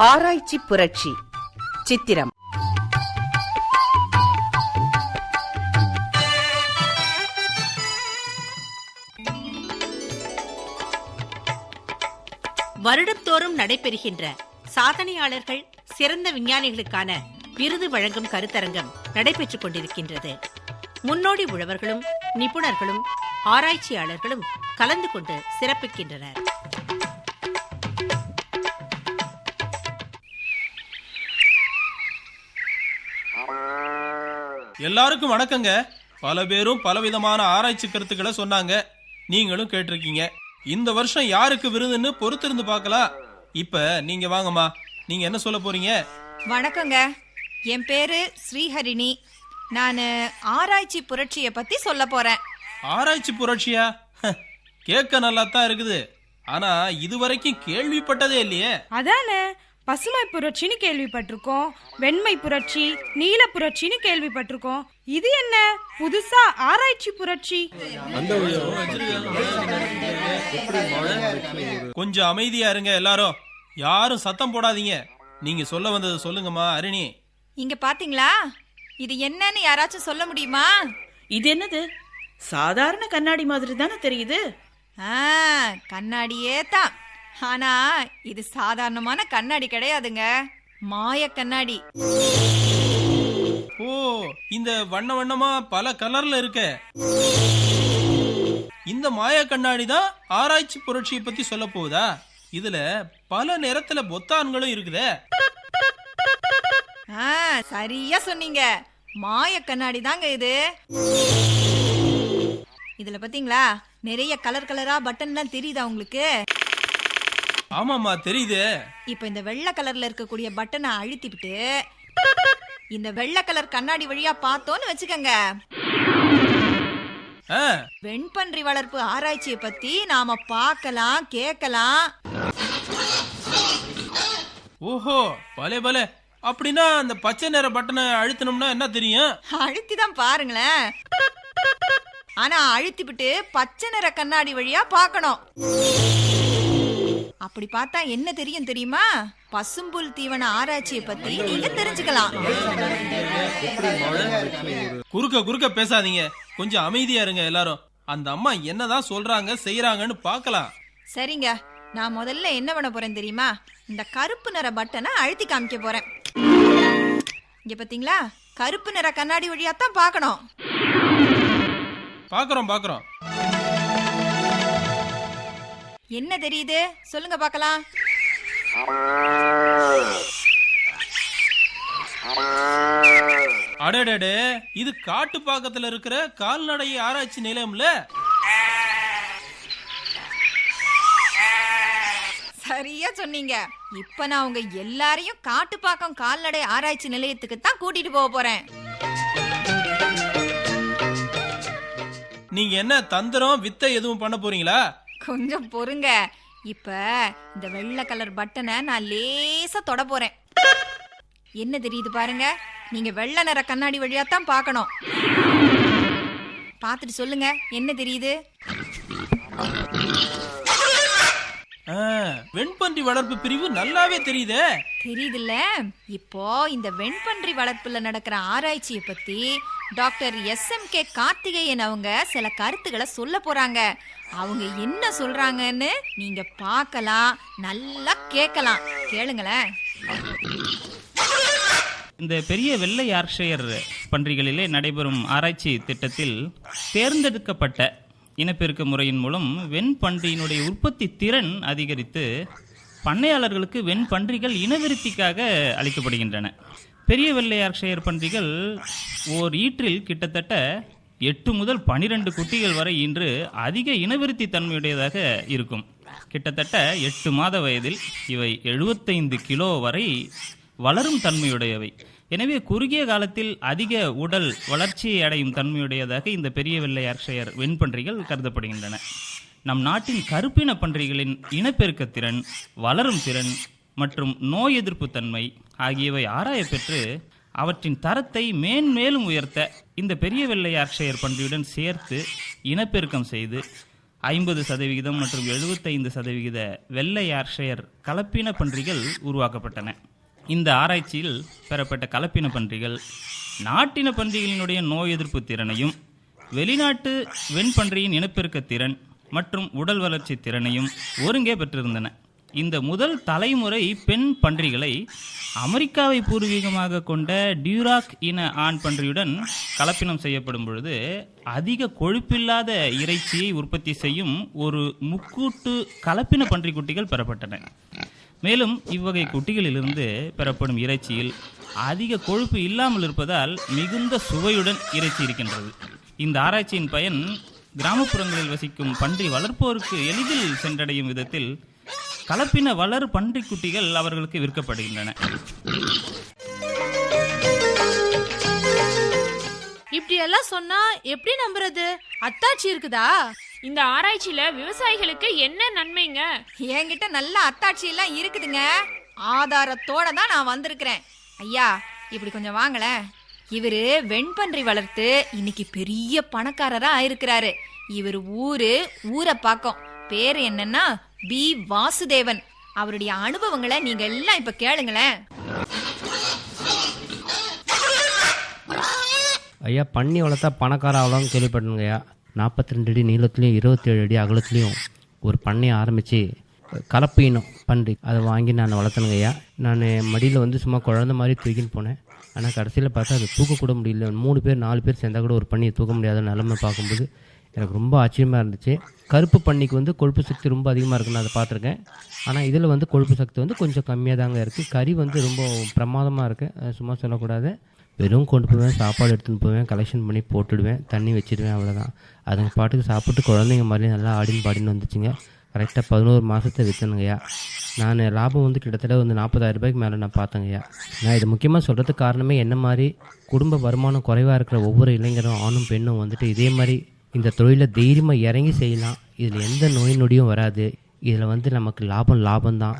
ஆராய்ச்சி புரட்சி. சித்திரம். வருடந்தோறும் நடைபெறுகின்ற சாதனையாளர்கள் சிறந்த விஞ்ஞானிகளுக்கான விருது வழங்கும் கருத்தரங்கம் நடைபெற்றுக் கொண்டிருக்கின்றது. முன்னோடி உழவர்களும் நிபுணர்களும் ஆராய்ச்சியாளர்களும் கலந்து கொண்டு சிறப்பிக்கின்றனர். எல்லாருக்கும் வணக்கங்க. பல பேரும் பலவிதமான ஆராய்ச்சி கருத்துக்களை சொன்னாங்க. நீங்களும் கேட்டிருக்கீங்க. இந்த வருஷம் யாருக்கு விருதுன்னு பொறுத்திருந்து பார்க்கலாம். இப்ப நீங்க வாங்கம்மா. நீங்க என்ன சொல்ல போறீங்க? வணக்கங்க. என் பேரு ஸ்ரீஹரிணி. நான் ஆராய்ச்சி புரட்சியை பத்தி சொல்ல போறேன். ஆராய்ச்சி புரட்சியா? கேட்க நல்லா தான் இருக்குது. ஆனா இதுவரைக்கும் கேள்விப்பட்டதே இல்லையே. அதானே? பசுமை புரட்சின்னு கேள்விப்பட்டிருக்கோம் வெண்மை புரட்சி நீல புரட்சின்னு கேள்விப்பட்டிருக்கோம். இது என்ன? புதுசா ஆராய்ச்சி புரட்சி? கொஞ்சம் அமைதியா இருங்க எல்லாரும். யாரும் சத்தம் போடாதீங்க. நீங்க சொல்ல வந்ததை சொல்லுங்கம்மா அருணி. இங்க பாத்தீங்களா? இது என்னன்னு யாராச்சும் சொல்ல முடியுமா? இது என்னது? சாதாரண கண்ணாடி மாதிரி தானே தெரியுது? ஆ கண்ணாடியே தான். ஆனா இது சாதாரணமான கண்ணாடி கிடையாதுங்க. மாய கண்ணாடி. ஓ இந்த வண்ண வண்ணமா பல கலர்ல இருக்க. இந்த மாய கண்ணாடி தான் ஆராய்ச்சி புரட்சியை பத்தி சொல்ல போகுதா? இதுல பல நிறத்துல பொத்தான்களும் இருக்குதே. ஆ சரியா சொன்னீங்க. மாய கண்ணாடி தாங்க இது. இதுல பாத்தீங்களா? நிறைய கலர் கலரா பட்டன்லாம் தெரியுதா உங்களுக்கு? ஆமாமா தெரியுது. இப்ப இந்த வெள்ளை கலர்ல இருக்கக்கூடிய பட்டனை அழுத்திவிட்டு இந்த வெள்ளை கலர் கண்ணாடி வழியா பார்த்தோன்னு வச்சுக்கோங்க. வெண்பன்றி வளர்ப்பு ஆராய்ச்சியை பத்தி நாம பார்க்கலாம் கேட்கலாம். ஓஹோ பலே பலே. அப்படின்னா அந்த பச்சை நிற பட்டனை அழுத்தணும்னா என்ன தெரியும்? அழுத்தி தான் பாருங்களேன். ஆனா அழுத்திவிட்டு பச்சை நிற கண்ணாடி வழியா பார்க்கணும். அப்படி பார்த்தா என்ன தெரியும் தெரியுமா? பசும்புல் தீவன ஆராய்ச்சியை பத்தி நீங்க தெரிஞ்சுக்கலாம். குறுக்க குறுக்க பேசாதீங்க. கொஞ்சம் அமைதியா இருங்க எல்லாரும். அந்த அம்மா என்னதான் சொல்றாங்க செய்யறாங்கன்னு பார்க்கலாம். சரிங்க. நான் முதல்ல என்ன பண்ண போறேன் தெரியுமா? இந்த கருப்பு நிற பட்டனை அழுத்தி காமிக்க போறேன். இங்க பாத்தீங்களா? கருப்பு நிற கண்ணாடி வழியா தான் பார்க்கணும். பாக்குறோம் பாக்குறோம் என்ன தெரியுது? சொல்லுங்க பார்க்கலாம். அடடடே இது காட்டு பாக்கத்துல இருக்கிற கால்நடை ஆராய்ச்சி நிலையம்ல? சரியா சொன்னீங்க. இப்ப நான் உங்க எல்லாரையும் காட்டுப்பாக்கம் கால்நடை ஆராய்ச்சி நிலையத்துக்கு தான் கூட்டிட்டு போக போறேன். நீங்க என்ன தந்திரம் வித்தை எதுவும் பண்ண போறீங்களா? கொஞ்சம் பொறுங்க. இப்ப இந்த வெள்ளை கலர் பட்டனை நான் லேசா தொட போறேன். என்ன தெரியுது பாருங்க? நீங்க வெள்ளை நிற கண்ணாடி வழியா தான் பார்க்கணும். பார்த்துட்டு சொல்லுங்க என்ன தெரியுது? ஆ, வெண்பன்றி வளர்ப்பு பிரிவு நல்லாவே தெரியுதே. தெரியுதுல்ல? இப்போ இந்த வெண்பன்றி வளர்ப்புல நடக்கிற ஆராய்ச்சியை பத்தி doctor S M K Karthikeyan அவங்க சில கருத்துக்களை சொல்ல போறாங்க. அவங்க என்ன சொல்றாங்கன்னு நீங்க பார்க்கலாம் நல்லா கேட்கலாம். கேளுங்களேன். இந்த பெரிய வெள்ளை யார்க்ஷயர் பன்றிகளிலே நடைபெறும் ஆராய்ச்சி திட்டத்தில் தேர்ந்தெடுக்கப்பட்ட இனப்பெருக்க முறையின் மூலம் வெண்பன்றியினுடைய உற்பத்தி திறன் அதிகரித்து பண்ணையாளர்களுக்கு வெண்பன்றிகள் இனவிருத்திக்காக அளிக்கப்படுகின்றன. பெரிய வெள்ளை ஷேர் பன்றிகள் ஓர் ஈற்றில் கிட்டத்தட்ட எட்டு முதல் பனிரெண்டு குட்டிகள் வரை இன்று அதிக இனவிருத்தி தன்மையுடையதாக இருக்கும். கிட்டத்தட்ட எட்டு மாத வயதில் இவை எழுபத்தைந்து கிலோ வரை வளரும் தன்மையுடையவை. எனவே குறுகிய காலத்தில் அதிக உடல் வளர்ச்சியை அடையும் தன்மையுடையதாக இந்த பெரிய வெள்ளை அர்ஷயர் வெண்பன்றிகள் கருதப்படுகின்றன. நம் நாட்டின் கருப்பின பன்றிகளின் இனப்பெருக்க திறன் வளரும் திறன் மற்றும் நோய் எதிர்ப்பு தன்மை ஆகியவை ஆராயப்பெற்று அவற்றின் தரத்தை மேன்மேலும் உயர்த்த இந்த பெரிய வெள்ளை அர்ஷயர் பன்றியுடன் சேர்த்து இனப்பெருக்கம் செய்து ஐம்பது சதவிகிதம் மற்றும் எழுபத்தைந்து சதவிகித வெள்ளை யார்ஷயர் கலப்பின பன்றிகள் உருவாக்கப்பட்டன. இந்த ஆராய்ச்சியில் பெறப்பட்ட கலப்பின பன்றிகள் நாட்டின பன்றிகளினுடைய நோய் எதிர்ப்பு திறனையும் வெளிநாட்டு வெண்பன்றியின் இனப்பெருக்க திறன் மற்றும் உடல் வளர்ச்சி திறனையும் ஒருங்கே பெற்றிருந்தன. இந்த முதல் தலைமுறை பெண் பன்றிகளை அமெரிக்காவை பூர்வீகமாக கொண்ட டியூராக் இன ஆண் பன்றியுடன் கலப்பினம் செய்யப்படும் பொழுது அதிக கொழுப்பில்லாத இறைச்சியை உற்பத்தி செய்யும் ஒரு முக்கூட்டு கலப்பின பன்றி குட்டிகள் பெறப்பட்டன. மேலும் இவ்வகை குட்டிகளிலிருந்து பெறப்படும் இறைச்சியில் அதிக கொழுப்பு இல்லாமல் இருப்பதால் மிகுந்த சுவையுடன் இறைச்சி இருக்கின்றது. இந்த ஆராய்ச்சியின் பயன் கிராமப்புறங்களில் வசிக்கும் பன்றி வளர்ப்போருக்கு எளிதில் சென்றடையும் விதத்தில் கலப்பின வளர் பன்றி குட்டிகள் அவர்களுக்கு விற்கப்படுகின்றன. இப்படி எல்லாம் சொன்னா எப்படி நம்புறது? அத்தாச்சி இருக்குதா? இந்த ஆராய்ச்சியில விவசாயிகளுக்கு என்ன நன்மைங்க? என்கிட்ட நல்ல அத்தாட்சி எல்லாம் இருக்குதுங்க. ஆதாரத்தோட தான் நான் வந்திருக்கிறேன். ஐயா இப்படி கொஞ்சம் வாங்களேன். இவரு வெண்பன்றி வளர்த்து இன்னைக்கு பெரிய பணக்காரரா ஆயிருக்கிறாரு. இவர் ஊரு ஊரை பாக்கம் பேரு என்னன்னா பி. வாசுதேவன். அவருடைய அனுபவங்களை நீங்க எல்லாம் இப்ப கேளுங்களேன். ஐயா பண்ணி வளர்த்தா பணக்கார ஆகலாம்னு கேள்விப்பட்டேங்க ஐயா. நாற்பத்தி ரெண்டு அடி நீளத்துலையும் இருபத்தேழு அடி அகலத்துலேயும் ஒரு பண்ணையை ஆரம்பித்து கலப்பு இனம் பன்றி அதை வாங்கி நான் வளர்த்தனுங்க ஐயா. நான் மடியில் வந்து சும்மா குழந்த மாதிரி தூக்கின்னு போனேன். ஆனால் கடைசியில் பார்த்தா அது தூக்கக்கூட முடியல. மூணு பேர் நாலு பேர் சேர்ந்தா கூட ஒரு பண்ணியை தூக்க முடியாத நிலமை பார்க்கும்போது எனக்கு ரொம்ப ஆச்சரியமாக இருந்துச்சு. கருப்பு பண்ணிக்கு வந்து கொழுப்பு சக்தி ரொம்ப அதிகமாக இருக்குன்னு அதை பார்த்துருக்கேன். ஆனால் இதில் வந்து கொழுப்பு சக்தி வந்து கொஞ்சம் கம்மியாக தாங்க இருக்குது கறி வந்து ரொம்ப பிரமாதமாக இருக்குது சும்மா சொல்லக்கூடாது. வெறும் கொண்டு போவேன் சாப்பாடு எடுத்துன்னு போவேன் கலெக்ஷன் பண்ணி போட்டுடுவேன் தண்ணி வச்சிடுவேன் அவ்வளோதான் அதுங்க பாட்டுக்கு சாப்பிட்டு குழந்தைங்க மாதிரி நல்லா ஆடின்னு பாடின்னு வந்துச்சுங்க. கரெக்டாக பதினோரு மாதத்தை விற்றுனுங்கய்யா நான் லாபம் வந்து கிட்டத்தட்ட வந்து நாற்பதாயிரம் ரூபாய்க்கு மேலே நான் பார்த்தேங்கய்யா. நான் இது முக்கியமாக சொல்கிறதுக்கு காரணமே என்ன மாதிரி குடும்ப வருமானம் குறைவாக இருக்கிற ஒவ்வொரு இளைஞரும் ஆணும் பெண்ணும் வந்துட்டு இதே மாதிரி இந்த தொழிலை தைரியமாக இறங்கி செய்யலாம். இதில் எந்த நோய் நொடியும் வராது. இதில் வந்து நமக்கு லாபம் லாபம் தான்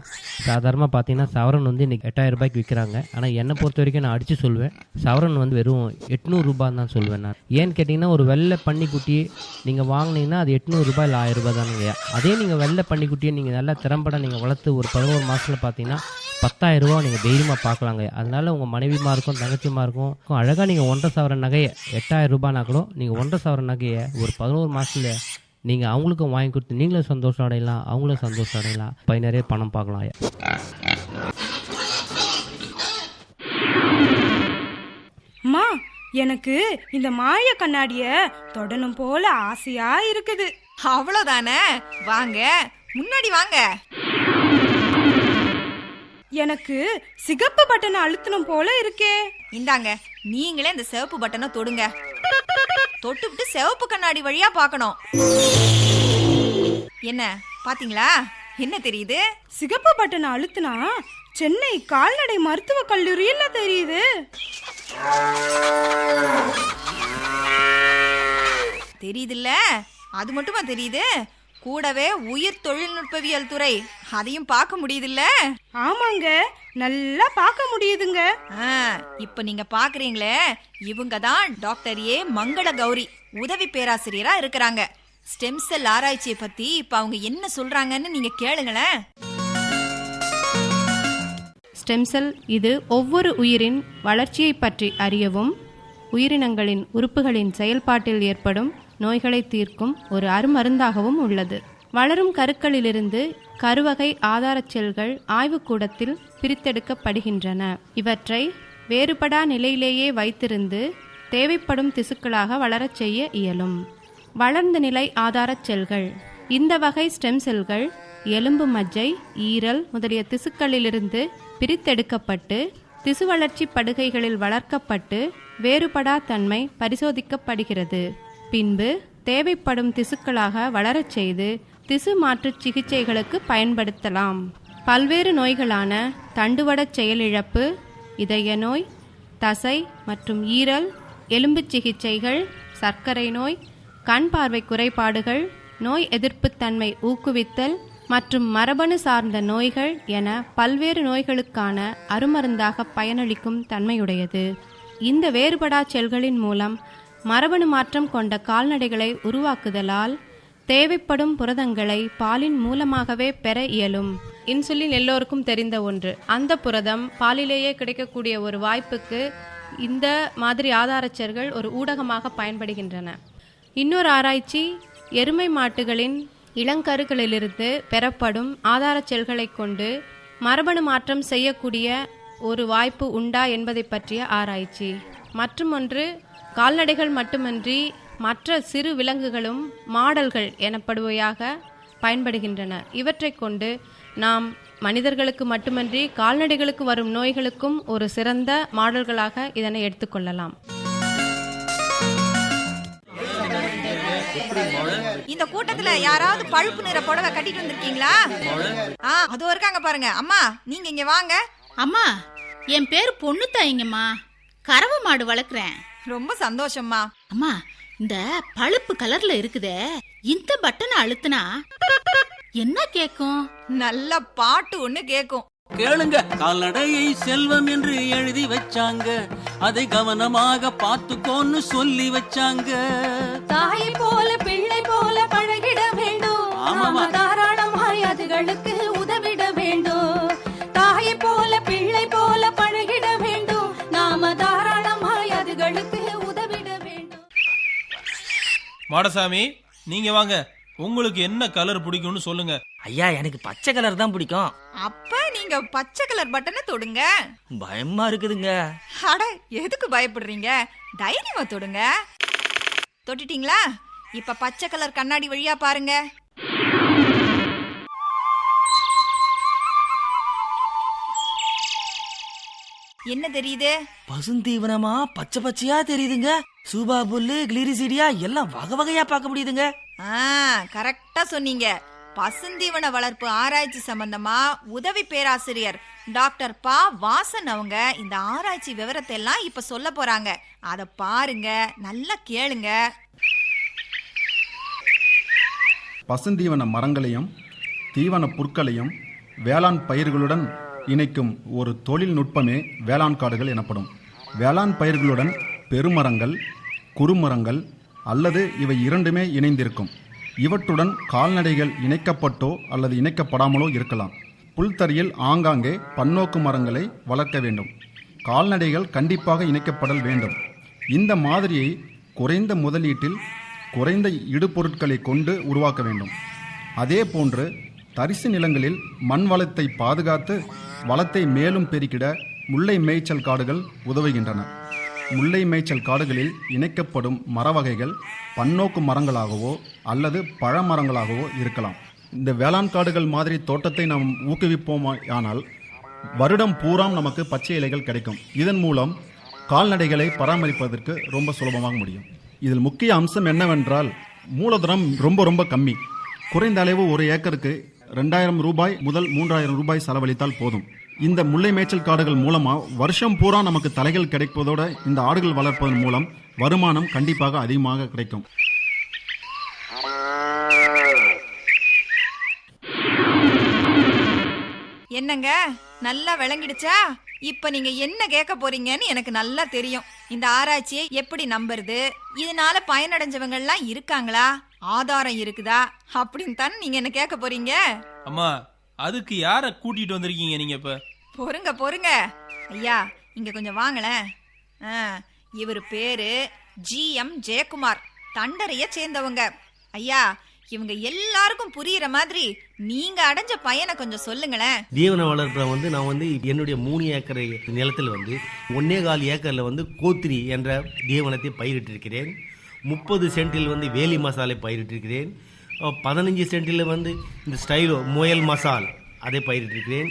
சாதாரணமாக பார்த்தீங்கன்னா சவரன் வந்து இன்றைக்கி எட்டாயிரம் ரூபாய்க்கு விற்கிறாங்க ஆனால் என்னை பொறுத்த வரைக்கும் நான் அடித்து சொல்வேன். சவரன் வந்து வெறும் எட்நூறுரூபான்னு தான் சொல்வேன் நான். ஏன்னு கேட்டிங்கன்னா ஒரு வெள்ளை பன்னிக்குட்டி நீங்கள் வாங்கினீங்கன்னா அது எட்நூறுரூபா இல்லை ஆயிரம் ரூபாய் தானுங்க. அதே நீங்கள் வெள்ளை பன்னிக்குட்டியை நீங்கள் நல்லா திறம்பட நீங்கள் வளர்த்து ஒரு பதினோரு மாதத்தில் பார்த்தீங்கன்னா பத்தாயிரம் ரூபா நீங்கள் தைரியமாக பார்க்கலாங்க அதனால் உங்கள் மனைவிமா இருக்கும் தங்கச்சிமா இருக்கும் அழகாக நீங்கள் ஒன்றரை சவரன் நகையை எட்டாயிரம் ரூபாய்னா கூட நீங்கள் ஒன்றரை சவரன் நகையை ஒரு பதினோரு மாதத்துல நீங்கள் அவங்களுக்கும் வாங்கி கொடுத்து நீங்களும் சந்தோஷம் அடையலாம் அவங்களும் சந்தோஷம் அடையலாம். பை நிறைய பணம் பார்க்கலாம். அம்மா எனக்கு இந்த மாய கண்ணாடிய தொடணும் போல ஆசையா இருக்குது. அவ்வளவுதானே? வாங்க முன்னாடி வாங்க. எனக்கு சிகப்பு பட்டனை அழுத்தணும் போல இருக்கே. இந்தாங்க நீங்களே இந்த சிவப்பு பட்டனை தொடுங்க. தொட்டுவிட்டு சிவப்பு கண்ணாடி வழியா பார்க்கணும். என்ன பாத்தீங்களா? என்ன தெரியுது? சிகப்பு பட்டனை அழுத்தினா சென்னை கால்நடை மருத்துவக் கல்லூரியில தெரியுது? தெரியுதுல்ல? அது மட்டுமா தெரியுது? கூடவே உயிர் தொழில்நுட்பவியல் துறை. அதையும் பார்க்க முடியுதுல்ல? ஆமாங்க. நல்லா பார்க்க முடியுதுங்க. ஆ, இப்ப நீங்க பாக்குறீங்களே இவங்க தான் டாக்டர் ஏ. மங்கள கௌரி உதவி பேராசிரியரா இருக்கிறாங்க. ஸ்டெம் செல் ஆராய்ச்சியை பத்தி இப்ப அவங்க என்ன சொல்றாங்கன்னு நீங்க கேளுங்களேன். ஸ்டெம் செல் இது ஒவ்வொரு உயிரின் வளர்ச்சியை பற்றி அறியவும் உயிரினங்களின் உறுப்புகளின் செயல்பாட்டில் ஏற்படும் நோய்களை தீர்க்கும் ஒரு அருமருந்தாகவும் உள்ளது. வளரும் கருக்களிலிருந்து கருவகை ஆதாரச் செல்கள் ஆய்வுக்கூடத்தில் பிரித்தெடுக்கப்படுகின்றன. இவற்றை வேறுபடா நிலையிலேயே வைத்திருந்து தேவைப்படும் திசுக்களாக வளரச் செய்ய இயலும். வளர்ந்த நிலை ஆதாரச் செல்கள். இந்த வகை ஸ்டெம் செல்கள் எலும்பு மஜ்ஜை ஈரல் முதலிய திசுக்களிலிருந்து பிரித்தெடுக்கப்பட்டு திசு வளர்ச்சி படுகைகளில் வளர்க்கப்பட்டு வேறுபடா தன்மை பரிசோதிக்கப்படுகிறது. பின்பு தேவைப்படும் திசுக்களாக வளரச் செய்து திசு மாற்றுச் சிகிச்சைகளுக்கு பயன்படுத்தலாம். பல்வேறு நோய்களான தண்டுவடச் செயலிழப்பு இதய நோய் தசை மற்றும் ஈரல் எலும்புச் சிகிச்சைகள் சர்க்கரை நோய் கண் பார்வை குறைபாடுகள் நோய் எதிர்ப்புத்தன்மை ஊக்குவித்தல் மற்றும் மரபணு சார்ந்த நோய்கள் என பல்வேறு நோய்களுக்கான அருமருந்தாக பயனளிக்கும் தன்மையுடையது. இந்த வேறுபடா செல்களின் மூலம் மரபணு மாற்றம் கொண்ட கால்நடைகளை உருவாக்குதலால் தேவைப்படும் புரதங்களை பாலின் மூலமாகவே பெற இயலும். இன்சுலின் எல்லோருக்கும் தெரிந்த ஒன்று. அந்த புரதம் பாலிலேயே கிடைக்கக்கூடிய ஒரு வாய்ப்புக்கு இந்த மாதிரி ஆதாரச்சர்கள் ஒரு ஊடகமாக பயன்படுகின்றன. இன்னொரு ஆராய்ச்சி எருமை மாட்டுகளின் இளங்கருக்களிலிருந்து பெறப்படும் ஆதாரச் செல்களைக் கொண்டு மரபணு மாற்றம் செய்யக்கூடிய ஒரு வாய்ப்பு உண்டா என்பதை பற்றிய ஆராய்ச்சி. மற்றும் ஒன்று கால்நடைகள் மட்டுமன்றி மற்ற சிறு விலங்குகளும் மாடல்கள் எனப்படுவையாக பயன்படுகின்றன. இவற்றைக் கொண்டு நாம் மனிதர்களுக்கு மட்டுமன்றி கால்நடைகளுக்கு வரும் நோய்களுக்கும் ஒரு சிறந்த மாடல்களாக இதனை எடுத்துக்கொள்ளலாம் இந்த கூட்டத்துல யாராவது பழுப்பு நிற புடவை கட்டிட்டு வந்திருக்கீங்களா? ஆ அதோ இருக்காங்க பாருங்க. அம்மா நீங்க இங்க வாங்க. அம்மா என் பேரு பொண்ணு தாயிங்கம்மா கறவை மாடு வளர்க்குறேன். ரொம்ப சந்தோஷம்மா. அம்மா இந்த பழுப்பு கலர்ல இருக்குதே இந்த பட்டனை அழுத்துனா? என்ன கேக்கும்? நல்ல பாட்டு ஒண்ணு கேக்கும். கேளுங்க கால்நடையை செல்வம் என்று எழுதி வச்சாங்க. அதை கவனமாக பார்த்துக்கோன்னு சொல்லி வச்சாங்க. தாயை போல மாடசாமி நீங்க வாங்க. உங்களுக்கு என்ன கலர் பிடிக்கும்னு சொல்லுங்க. ஐயா எனக்கு பச்சை கலர் தான் பிடிக்கும். அப்ப நீங்க பச்சை கலர் பட்டனை தொடுங்க. பயமா இருக்குதுங்க. அட எதுக்கு பயப்படுறீங்க? தைரியமா தொடுங்க. தொட்டுட்டீங்களா? இப்ப பச்சை கலர் கண்ணாடி வழியா பாருங்க. என்ன தெரியுது? பசுந்தீவனமா பச்சை பச்சையா தெரியுதுங்க. சூபா புல்லு கிளிரிசிடியா எல்லாம் வகை வகையா பார்க்க முடியுதுங்க. ஆ கரெக்டா சொன்னீங்க. பசுந்தீவன வளர்ப்பு ஆராய்ச்சி சம்பந்தமா உதவி பேராசிரியர் டாக்டர் பா வாசன் அவங்க இந்த ஆராய்ச்சி விவரத்தை எல்லாம் இப்ப சொல்ல போறாங்க. அத பாருங்க நல்லா கேளுங்க. பசுந்தீவன மரங்களையும் தீவன புற்களையும் வேளாண் பயிர்களுடன் இணைக்கும் ஒரு தொழில்நுட்பமே வேளாண் காடுகள் எனப்படும். வேளாண் பயிர்களுடன் பெருமரங்கள் குறுமரங்கள் அல்லது இவை இரண்டுமே இணைந்திருக்கும். இவற்றுடன் கால்நடைகள் இணைக்கப்பட்டோ அல்லது இணைக்கப்படாமலோ இருக்கலாம். புல்தறியில் ஆங்காங்கே பன்னோக்கு மரங்களை வளர்க்க வேண்டும். கால்நடைகள் கண்டிப்பாக இணைக்கப்படல் வேண்டும். இந்த மாதிரியை குறைந்த முதலீட்டில் குறைந்த இடுபொருட்களை கொண்டு உருவாக்க வேண்டும். அதே போன்று தரிசு நிலங்களில் மண் வளத்தை பாதுகாத்து வளத்தை மேலும் பெருக்கிட முல்லை மேய்ச்சல் காடுகள் உதவுகின்றன. முல்லை மேய்ச்சல் காடுகளில் இணைக்கப்படும் மர வகைகள் பன்னோக்கு மரங்களாகவோ அல்லது பழமரங்களாகவோ இருக்கலாம். இந்த வேளாண் காடுகள் மாதிரி தோட்டத்தை நாம் ஊக்குவிப்போமானால் வருடம் பூராம் நமக்கு பச்சை இலைகள் கிடைக்கும். இதன் மூலம் கால்நடைகளை பராமரிப்பதற்கு ரொம்ப சுலபமாக முடியும். இதில் முக்கிய அம்சம் என்னவென்றால் மூலதனம் ரொம்ப ரொம்ப கம்மி. குறைந்த அளவு ஒரு ஏக்கருக்கு ரெண்டாயிரம் ரூபாய் முதல் மூன்றாயிரம் ரூபாய் செலவழித்தால் போதும். இந்த முல்லை மேய்ச்சல் காடுகள் மூலமா வருஷம் பூரா நமக்கு தலைகள் கிடைப்பதோட இந்த ஆடுகள் வளர்ப்பதன் மூலம் வருமானம் கண்டிப்பாக அதிகமாக கிடைக்கும். என்னங்க? நல்லா விளங்கிடுச்சா? இப்ப நீங்க என்ன கேட்க போறீங்கன்னு எனக்கு நல்லா தெரியும். இந்த ஆராய்ச்சியை எப்படி நம்புறது? இதனால பயனடைஞ்சவங்க எல்லாம் இருக்காங்களா? ஆதாரம் இருக்குதா? அப்படின்னு தானே நீங்க என்ன கேட்க போறீங்க? அம்மா அதுக்கு யார கூட்டிட்டு வந்திருக்கீங்க நீங்க இப்ப? பொறுங்க பொறுங்க. ஐயா இங்க கொஞ்சம் வாங்களேன் ஆ, இவர் பேரு ஜி எம் ஜெயக்குமார். தண்டரைய சேர்ந்தவங்க. ஐயா இவங்க எல்லாருக்கும் புரியுற மாதிரி நீங்க அடைஞ்ச பயனை கொஞ்சம் சொல்லுங்களேன். தீவன வளர்ப்புல வந்து நான் வந்து என்னுடைய மூணு ஏக்கர் நிலத்தில் வந்து ஒன்னே கால் ஏக்கரில் வந்து கோத்திரி என்ற தீவனத்தை பயிரிட்டிருக்கிறேன். முப்பது சென்டில் வந்து வேலி மசாலை பயிரிட்டிருக்கிறேன். பதினஞ்சு சென்டில் வந்து இந்த ஸ்டைலோ முயல் மசால் அதை பயிரிட்டிருக்கிறேன்.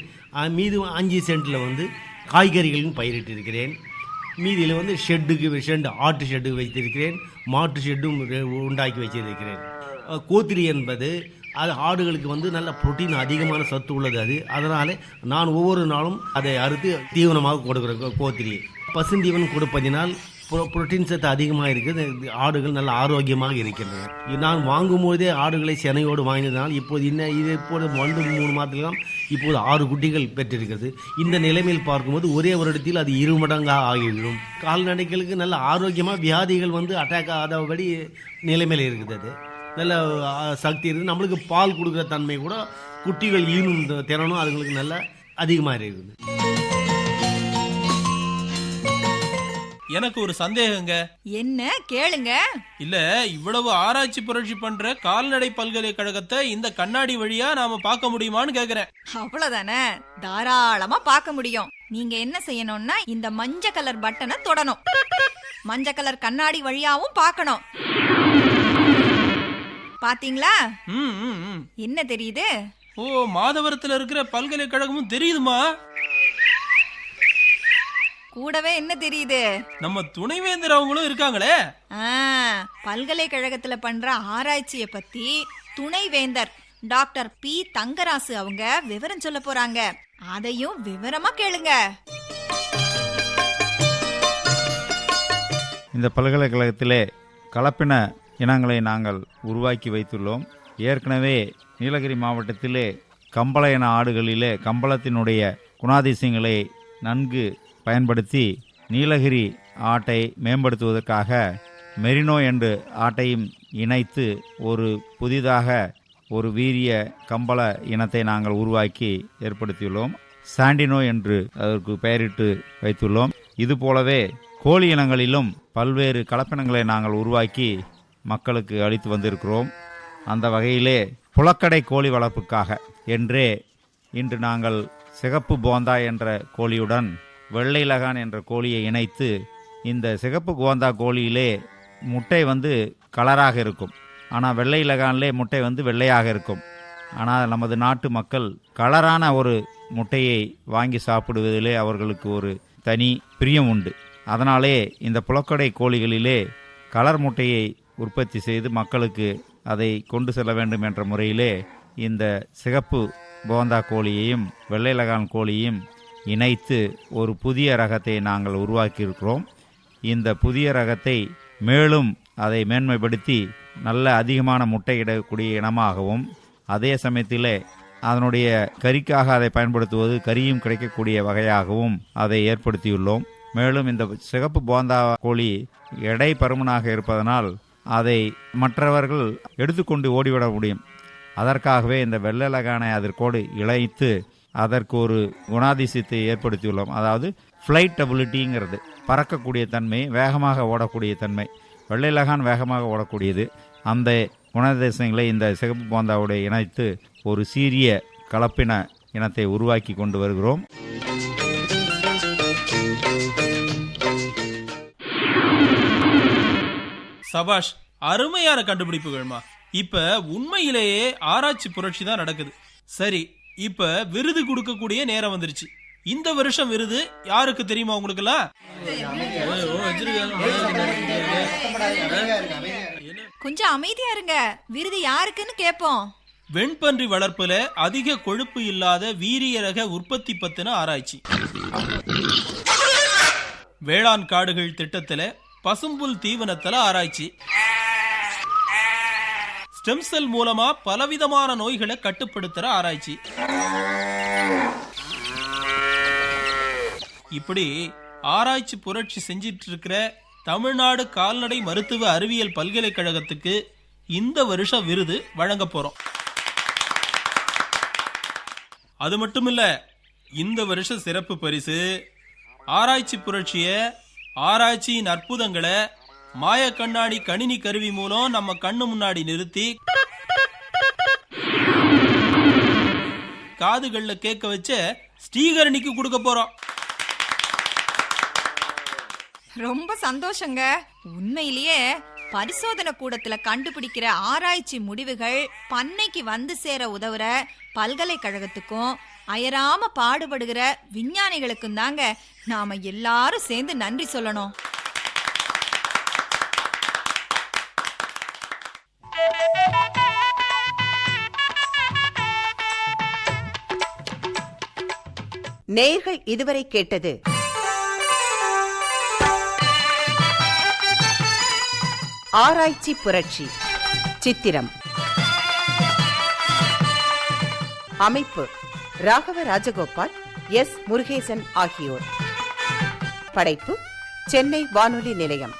மீது அஞ்சு சென்டில் வந்து காய்கறிகளும் பயிரிட்டிருக்கிறேன். மீதியில் வந்து ஷெட்டுக்கு ஷெட்டு ஆட்டு ஷெட்டு வைத்திருக்கிறேன். மாட்டு ஷெட்டும் உண்டாக்கி வச்சிருக்கிறேன். கோத்திரி என்பது அது ஆடுகளுக்கு வந்து நல்ல புரோட்டீன் அதிகமான சத்து உள்ளது அது. அதனால் நான் ஒவ்வொரு நாளும் அதை அறுத்து தீவனமாக கொடுக்குறேன் கோத்திரி பசுந்தீவன் கொடுப்பதினால் புரோ புரோட்டீன் சத்து அதிகமாக இருக்குது. ஆடுகள் நல்ல ஆரோக்கியமாக இருக்கின்றன. நான் வாங்கும்போதே ஆடுகளை செனையோடு வாங்கினதால் இப்போது இன்னும் இது இப்போது ஒன்று மூணு மாதத்துலாம் இப்போது ஆறு குட்டிகள் பெற்றிருக்கிறது. இந்த நிலைமையில் பார்க்கும்போது ஒரே வருடத்தில் அது இரு மடங்காக ஆகிவிடும். கால்நடைகளுக்கு நல்ல ஆரோக்கியமாக வியாதிகள் வந்து அட்டாக் ஆகாதபடி நிலைமையில் இருக்குது. அது நல்ல சக்தி இருக்குது. நம்மளுக்கு பால் கொடுக்குற தன்மை கூட குட்டிகள் ஈனும் த- திறனும் அதுங்களுக்கு நல்ல அதிகமாக இருக்குது. எனக்கு ஒரு சந்தேகங்க. என்ன? கேளுங்க. இல்ல இவ்வளவு ஆராய்ச்சி புரட்சி பண்ற கால்நடை பல்கலைக்கழகத்தை இந்த கண்ணாடி வழியா நாம பார்க்க முடியுமான்னு கேக்குறேன். அவ்வளவுதானே? தாராளமா பார்க்க முடியும். நீங்க என்ன செய்யணும்னா இந்த மஞ்ச கலர் பட்டனை தொடணும். மஞ்ச கலர் கண்ணாடி வழியாவும் பார்க்கணும். பாத்தீங்களா. என்ன தெரியுது? ஓ மாதவரத்துல இருக்கிற பல்கலைக்கழகமும் தெரியுதுமா? கூடவே என்ன தெரியுது? நம்ம துணைவேந்தர் அவங்களும் இருக்காங்களே. பல்கலைக்கழகத்துல பண்ற ஆராய்ச்சிய பத்தி துணைவேந்தர் டாக்டர் பி. தங்கராசு அவங்க விவரம் சொல்ல போறாங்க. அதையும் விவரமா கேளுங்க. இந்த பல்கலைக்கழகத்திலே கலப்பின இனங்களை நாங்கள் உருவாக்கி வைத்துள்ளோம். ஏற்கனவே நீலகிரி மாவட்டத்திலே கம்பள இன ஆடுகளிலே கம்பளத்தினுடைய குணாதிசயங்களை நன்கு பயன்படுத்தி நீலகிரி ஆட்டை மேம்படுத்துவதற்காக மெரினோ என்று ஆட்டையும் இணைத்து ஒரு புதிதாக ஒரு வீரிய கம்பள இனத்தை நாங்கள் உருவாக்கி ஏற்படுத்தியுள்ளோம். சாண்டினோ என்று அதற்கு பெயரிட்டு வைத்துள்ளோம். இது போலவே கோழி இனங்களிலும் பல்வேறு கலப்பினங்களை நாங்கள் உருவாக்கி மக்களுக்கு அளித்து வந்திருக்கிறோம். அந்த வகையிலே புலக்கடை கோழி வளர்ப்புக்காக என்றே இன்று நாங்கள் சிகப்பு போந்தா என்ற கோழியுடன் வெள்ளை லகான் என்ற கோழியை இணைத்து இந்த சிகப்பு கோந்தா கோழியிலே முட்டை வந்து கலராக இருக்கும். ஆனால் வெள்ளை லகான்லே முட்டை வந்து வெள்ளையாக இருக்கும். ஆனால் நமது நாட்டு மக்கள் கலரான ஒரு முட்டையை வாங்கி சாப்பிடுவதிலே அவர்களுக்கு ஒரு தனி பிரியம் உண்டு. அதனாலே இந்த புலக்கடை கோழிகளிலே கலர் முட்டையை உற்பத்தி செய்து மக்களுக்கு அதை கொண்டு செல்ல வேண்டும் என்ற முறையிலே இந்த சிகப்பு போந்தா கோழியையும் வெள்ளை லகான் கோழியையும் இணைத்து ஒரு புதிய ரகத்தை நாங்கள் உருவாக்கியிருக்கிறோம். இந்த புதிய ரகத்தை மேலும் அதை மேன்மைப்படுத்தி நல்ல அதிகமான முட்டையிடக்கூடிய இனமாகவும் அதே சமயத்தில் அதனுடைய கறிக்காக அதை பயன்படுத்துவது கறியும் கிடைக்கக்கூடிய வகையாகவும் அதை ஏற்படுத்தியுள்ளோம். மேலும் இந்த சிகப்பு போந்தா கோழி எடை பருமனாக இருப்பதனால் அதை மற்றவர்கள் எடுத்துக்கொண்டு ஓடிவிட முடியும். அதற்காகவே இந்த வெள்ளலகானை அதற்கோடு இழைத்து அதற்கு ஒரு குணாதிசயத்தை ஏற்படுத்தியுள்ளோம். அதாவது ஃப்ளைட்டபிலிட்டிங்கிறது பறக்கக்கூடிய தன்மை வேகமாக ஓடக்கூடிய தன்மை வெள்ளை லகான் வேகமாக ஓடக்கூடியது. அந்த குணாதிசயங்களை இந்த சிகப்பு போந்தாவோடு இணைத்து ஒரு சீரிய கலப்பின இனத்தை உருவாக்கி கொண்டு வருகிறோம். சபாஷ் அருமையான கண்டுபிடிப்புகள்மா. இப்ப உண்மையிலேயே ஆராய்ச்சி புரட்சி தான் நடக்குது. சரி இப்ப விருது கொடுக்கக்கூடிய நேரம் வந்துருச்சு. இந்த வருஷம் விருது யாருக்கு தெரியுமா உங்களுக்குலாம் கொஞ்சம் அமைதியா இருங்க. விருது யாருக்குன்னு கேப்போம். வெண்பன்றி வளர்ப்புல அதிக கொழுப்பு இல்லாத வீரிய ரக உற்பத்தி பத்தின ஆராய்ச்சி. வேளாண் காடுகள் திட்டத்துல பசும்புல் தீவனத்துல ஆராய்ச்சி. ஸ்டெம் செல் மூலமா பலவிதமான நோய்களை கட்டுப்படுத்துற ஆராய்ச்சி. இப்படி ஆராய்ச்சி புரட்சி செஞ்சிட்டு இருக்கிற தமிழ்நாடு கால்நடை மருத்துவ அறிவியல் பல்கலைக்கழகத்துக்கு இந்த வருஷம் விருது வழங்க போறோம். அது மட்டும் இல்ல இந்த வருஷ சிறப்பு பரிசு ஆராய்ச்சி புரட்சிய ஆராய்ச்சியின் அற்புதங்களை மாய கண்ணாடி கணினி கருவி மூலம் நம்ம கண்ணு முன்னாடி நிறுத்தி காதுகள்ல கேட்க வச்ச ஸ்ரீகரணிக்கு கொடுக்க போறோம். ரொம்ப சந்தோஷங்க. உண்மையிலேயே பரிசோதனை கூடத்துல கண்டுபிடிக்கிற ஆராய்ச்சி முடிவுகள் பண்ணைக்கு வந்து சேர உதவுற பல்கலைக்கழகத்துக்கும் அயராம பாடுபடுகிற விஞ்ஞானிகளுக்கும் தாங்க நாம எல்லாரும் சேர்ந்து நன்றி சொல்லணும். நேர்கள் இதுவரை கேட்டது. ஆராய்ச்சி புரட்சி. சித்திரம். அமைப்பு. ராகவ ராஜகோபால் எஸ் முருகேசன் ஆகியோர். படைப்பு. சென்னை வானொலி நிலையம்.